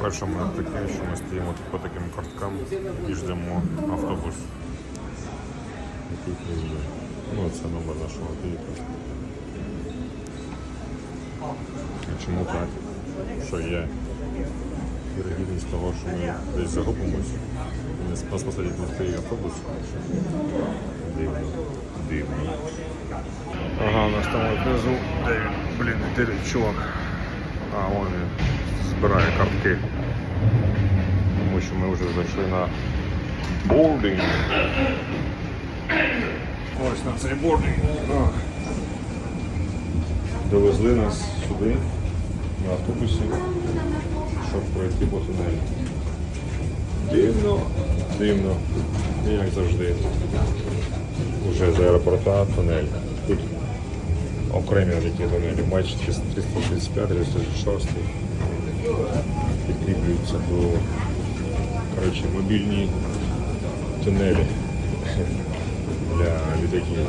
Перше ми таке, що ми стоїмо по таким карткам і ждемо автобус. Який. Ну, це номер нашого клієнта. І чому так? Що є вірогідність того, що ми десь загубимось, нас посадять на цей автобус. Дивно. Дивно. Ага, у нас там внизу, блін, де чувак. Збирає картки. Тому що ми вже зайшли на бординг. Ось на цей бординг. Довезли нас сюди на автобусі, щоб пройти по тунелю. Дивно, дивно, І як завжди. Уже з аеропорта тунель. Тут окремі такі тунелі. Матч 335, 336 підкріплюються до коротше, мобільні тунелі для літаків.